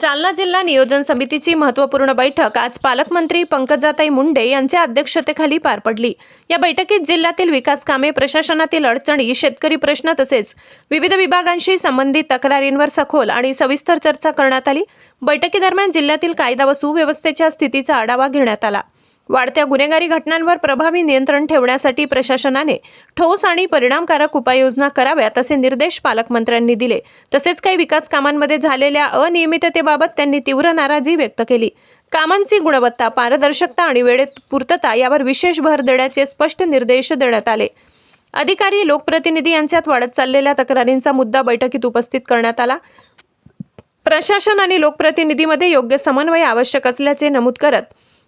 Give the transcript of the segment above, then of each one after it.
जालना जिल्हा नियोजन समितीची महत्त्वपूर्ण बैठक आज पालकमंत्री पंकजाताई मुंडे यांच्या अध्यक्षतेखाली पार पडली. या बैठकीत जिल्ह्यातील विकास कामे प्रशासनातील अडचणी शेतकरी प्रश्न तसेच विविध विभागांशी संबंधित तक्रारींवर सखोल आणि सविस्तर चर्चा करण्यात आली. बैठकीदरम्यान जिल्ह्यातील कायदा व सुव्यवस्थेच्या स्थितीचा आढावा घेण्यात आला. वाढत्या गुन्हेगारी घटनांवर प्रभावी नियंत्रण ठेवण्यासाठी प्रशासनाने ठोस आणि परिणामकारक उपाययोजना कराव्यात असे निर्देश पालकमंत्र्यांनी दिले. तसेच काही विकास कामांमध्ये झालेल्या अनियमिततेबाबत त्यांनी तीव्र नाराजी व्यक्त केली. कामांची गुणवत्ता पारदर्शकता आणि वेळेत पूर्तता यावर विशेष भर देण्याचे स्पष्ट निर्देश देण्यात आले. अधिकारी लोकप्रतिनिधी यांच्यात वाढत चाललेल्या तक्रारींचा मुद्दा बैठकीत उपस्थित करण्यात आला. प्रशासन आणि लोकप्रतिनिधीमध्ये योग्य समन्वय आवश्यक असल्याचे नमूद करत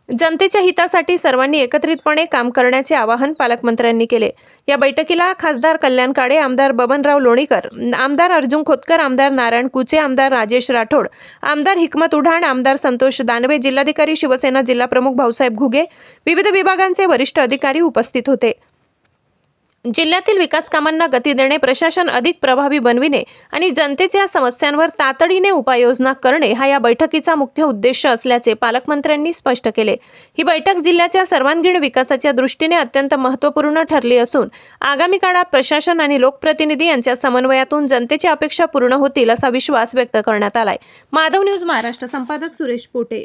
जनतेच्या हितासाठी सर्वांनी एकत्रितपणे काम करण्याचे आवाहन पालकमंत्र्यांनी केले. या बैठकीला खासदार कल्याण काळे आमदार बबनराव लोणीकर आमदार अर्जुन खोतकर आमदार नारायण कुचे आमदार राजेश राठोड आमदार हिकमत उढाण आमदार संतोष दानवे जिल्हाधिकारी शिवसेना जिल्हाप्रमुख भाऊसाहेब घुगे विविध विभागांचे वरिष्ठ अधिकारी उपस्थित होते. जिल्ह्यातील विकास कामांना गती देणे प्रशासन अधिक प्रभावी बनविणे आणि जनतेच्या समस्यांवर तातडीने उपाययोजना करणे हा या बैठकीचा मुख्य उद्देश असल्याचे पालकमंत्र्यांनी स्पष्ट केले. ही बैठक जिल्ह्याच्या सर्वांगीण विकासाच्या दृष्टीने अत्यंत महत्त्वपूर्ण ठरली असून आगामी काळात प्रशासन आणि लोकप्रतिनिधी यांच्या समन्वयातून जनतेच्या अपेक्षा पूर्ण होतील असा विश्वास व्यक्त करण्यात आलाय. माधव न्यूज महाराष्ट्र संपादक सुरेश पोटे.